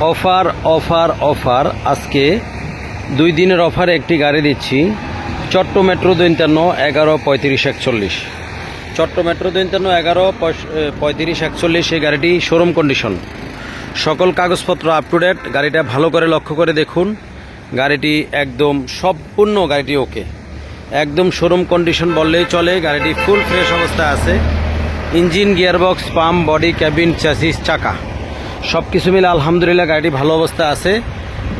Offer offer offer. আজকে দুই দিনের অফারে একটি গাড়ি দিচ্ছি। চট্ট মেট্রো দৈন্তান্ন এগারো পঁয়ত্রিশ একচল্লিশ। চট্ট মেট্রো দৈন্তান্ন এগারো পঁয়ত্রিশ একচল্লিশ এই গাড়িটি শোরুম কন্ডিশন সকল কাগজপত্র আপ টু ডেট গাড়িটা ভালো করে লক্ষ্য করে দেখুন। গাড়িটি একদম সম্পূর্ণ, গাড়িটি ওকে একদম শোরুম কন্ডিশন বললেই চলে, গাড়িটি ফুল ফ্রেশ অবস্থায় আছে। Engine gearbox pump body cabin chassis চাকা। সব কিছু মিলে আলহামদুলিল্লাহ গাড়িটি ভালো অবস্থা আছে।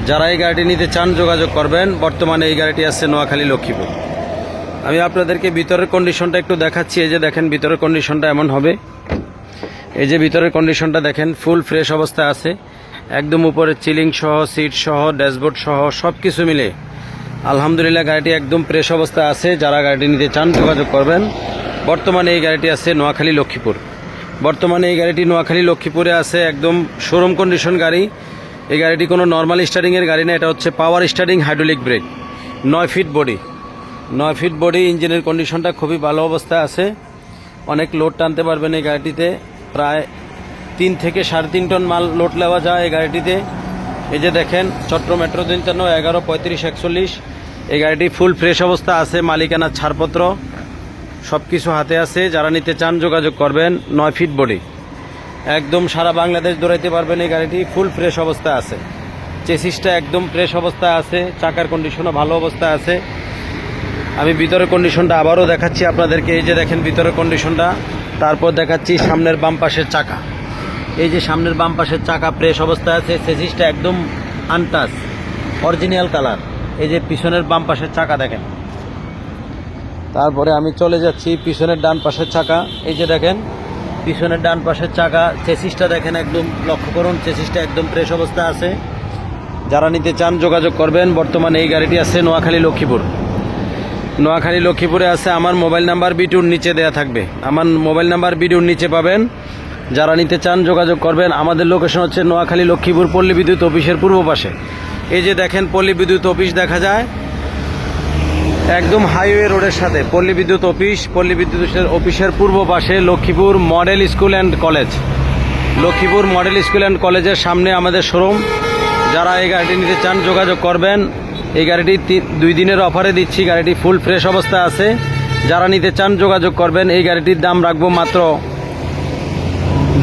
যারা এই গাড়িটি নিতে চান, যোগাযোগ করবেন। বর্তমানে এই গাড়িটি আছে নোয়াখালী লক্ষ্মীপুর। আমি আপনাদেরকে ভিতরের কন্ডিশনটা একটু দেখাচ্ছি। এই যে দেখেন, ভিতরের কন্ডিশনটা এমন হবে। এই যে ভিতরের কন্ডিশনটা দেখেন ফুল ফ্রেশ অবস্থায় আছে। একদম উপরে চিলিং সহ সিট সহ ড্যাশবোর্ড সহ সব কিছু মিলে আলহামদুলিল্লাহ গাড়িটি একদম ফ্রেশ অবস্থায় আছে। যারা গাড়িটি নিতে চান, যোগাযোগ করবেন। বর্তমানে এই গাড়িটি আছে নোয়াখালী লক্ষ্মীপুর। বর্তমানে এই গাড়িটি নোয়াখালী, লক্ষ্মীপুরে আছে, একদম শোরুম কন্ডিশন গাড়ি। এই গাড়িটি কোনো নর্মাল স্টার্টিংয়ের গাড়ি না, এটা হচ্ছে পাওয়ার স্টার্টিং হাইড্রোলিক ব্রেক নয় ফিট বডি নয় ফিট বডি ইঞ্জিনের কন্ডিশনটা খুবই ভালো অবস্থায় আছে। অনেক লোড টানতে পারবেন এই গাড়িটিতে। প্রায় তিন থেকে সাড়ে তিন টন মাল লোড নেওয়া যায় এই গাড়িটিতে। এই যে দেখেন চট্ট মেট্রো তিনটান্ন, এগারো, পঁয়ত্রিশ, একচল্লিশ। এই গাড়িটি ফুল ফ্রেশ অবস্থা আছে, মালিকানার ছাড়পত্র। সব কিছু হাতে আছে, যারা নিতে চান যোগাযোগ করবেন নয় ফিট বডি। একদম সারা বাংলাদেশ দৌড়াইতে পারবেন এই গাড়িটি ফুল ফ্রেশ অবস্থা আছে। চেসিসটা একদম ফ্রেশ অবস্থায় আছে, চাকার কন্ডিশনও ভালো অবস্থায় আছে। আমি ভিতরের কন্ডিশনটা আবারও দেখাচ্ছি আপনাদেরকে, এই যে দেখেন ভিতরের কন্ডিশনটা তারপর দেখাচ্ছি সামনের বাম পাশের চাকা। এই যে সামনের বাম পাশের চাকা ফ্রেশ অবস্থায় আছে সেসিসটা একদম আনটাস অরিজিনাল কালার এই যে পিছনের বাম পাশের চাকা দেখেন। তারপরে আমি চলে যাচ্ছি পিছনের ডান পাশের চাকা। এই যে দেখেন, পিছনের ডান পাশের চাকা, চেসিসটা দেখেন একদম, লক্ষ্য করুন, চেসিসটা একদম ফ্রেশ অবস্থা আছে। যারা নিতে চান যোগাযোগ করবেন, বর্তমানে এই গাড়িটি আছে নোয়াখালী লক্ষ্মীপুর। নোয়াখালী লক্ষ্মীপুরে আছে আমার মোবাইল নাম্বার, বিটুর নিচে দেয়া থাকবে। আমার মোবাইল নাম্বার, বিটুর নিচে পাবেন। যারা নিতে চান যোগাযোগ করবেন, আমাদের লোকেশন হচ্ছে নোয়াখালী লক্ষ্মীপুর পল্লী বিদ্যুৎ অফিসের পূর্ব পাশে। এই যে দেখেন, পল্লী বিদ্যুৎ অফিস দেখা যায়। একদম হাইওয়ে রোডের সাথে, পল্লী বিদ্যুৎ অফিস পল্লী বিদ্যুৎ অফিসের পূর্ব পাশে Lakshmipur model school and college Lakshmipur model school and কলেজের সামনে আমাদের শোরুম যারা এই গাড়িটি নিতে চান, যোগাযোগ করবেন। এই গাড়িটি দুই দিনের অফারে দিচ্ছি, গাড়িটি ফুল ফ্রেশ অবস্থায় আছে। যারা নিতে চান, যোগাযোগ করবেন। এই গাড়িটির দাম রাখব মাত্র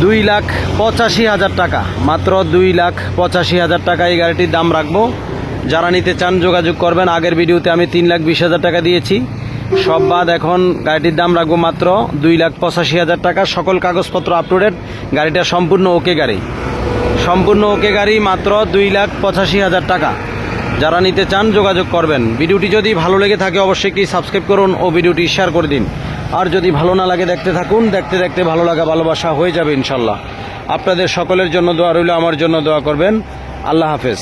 দুই লাখ পঁচাশি হাজার টাকা। মাত্র দুই লাখ পঁচাশি হাজার টাকা এই গাড়িটির দাম রাখব। যারা নিতে চান যোগাযোগ করবেন, আগের ভিডিওতে আমি তিন লাখ বিশ হাজার টাকা দিয়েছি। সব বাদ এখন গাড়িটির দাম রাখব মাত্র দুই লাখ পঁচাশি হাজার টাকা। সকল কাগজপত্র আপ টু ডেট গাড়িটা সম্পূর্ণ ওকে গাড়ি। সম্পূর্ণ ওকে গাড়ি মাত্র দুই লাখ পঁচাশি হাজার টাকা। যারা নিতে চান যোগাযোগ করবেন। ভিডিওটি যদি ভালো লেগে থাকে, অবশ্যই কি সাবস্ক্রাইব করুন ও ভিডিওটি শেয়ার করে দিন। আর যদি ভালো না লাগে দেখতে থাকুন, দেখতে দেখতে ভালো লাগা, ভালোবাসা হয়ে যাবে ইনশাল্লাহ। আপনাদের সকলের জন্য দোয়া রইল, আমার জন্য দোয়া করবেন। আল্লাহ হাফেজ।